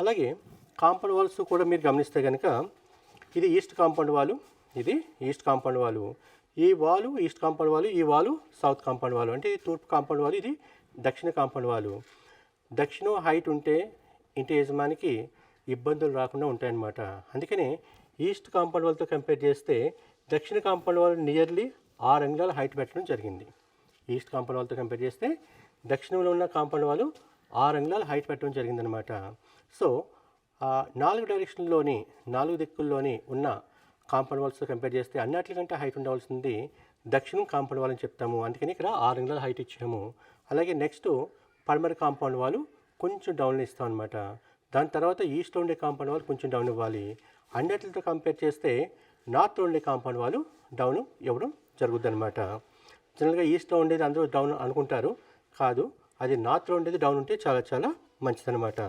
అలాగే compound walls కూడా మీరు గమనిస్తే కనుక ఇది ఈస్ట్ కాంపౌండ్ వాలు ఇది ఈస్ట్ కాంపౌండ్ వాలు. ఈ వాలు ఈస్ట్ కాంపౌండ్ వాలు ఈ వాలు సౌత్ కాంపౌండ్ వాలు. అంటే ఇది తూర్పు కాంపౌండ్ వాలు ఇది దక్షిణ కాంపౌండ్ వాలు. దక్షిణం హైట్ ఉంటే ఇంటి యజమానికి ఇబ్బందులు రాకుండా ఉంటాయన్నమాట. అందుకనే ఈస్ట్ కాంపౌండ్ వాళ్ళతో కంపేర్ చేస్తే దక్షిణ కాంపౌండ్ వాళ్ళు నియర్లీ ఆరు అంగుళాల హైట్ పెట్టడం జరిగింది. ఈస్ట్ కాంపౌండ్ వాళ్ళతో కంపేర్ చేస్తే దక్షిణంలో ఉన్న కాంపౌండ్ వాళ్ళు ఆరు అంగుళాలు హైట్ పెట్టడం జరిగిందనమాట సో నాలుగు డైరెక్షన్లోని నాలుగు దిక్కుల్లోని ఉన్న కాంపౌండ్ వాల్స్తో కంపేర్ చేస్తే అన్నిటికంటే హైట్ ఉండవలసింది దక్షిణం కాంపౌండ్ వాల్ అని చెప్తాము. అందుకని ఇక్కడ ఆరు అంగుళాలు హైట్ ఇచ్చాము. అలాగే నెక్స్ట్ పడమర కాంపౌండ్ వాళ్ళు కొంచెం డౌన్ ఇస్తాం అనమాట దాని తర్వాత ఈస్ట్లో ఉండే కాంపౌండ్ వాళ్ళు కొంచెం డౌన్ ఇవ్వాలి. అన్నిటితో కంపేర్ చేస్తే నార్త్లో ఉండే కాంపౌండ్ వాళ్ళు డౌన్ ఇవ్వడం జరుగుద్ది అనమాట జనరల్గా ఈస్ట్లో ఉండేది అందరూ డౌన్ అనుకుంటారు. కాదు. అది నార్త్లో ఉండేది డౌన్ ఉంటే చాలా చాలా మంచిదన్నమాట.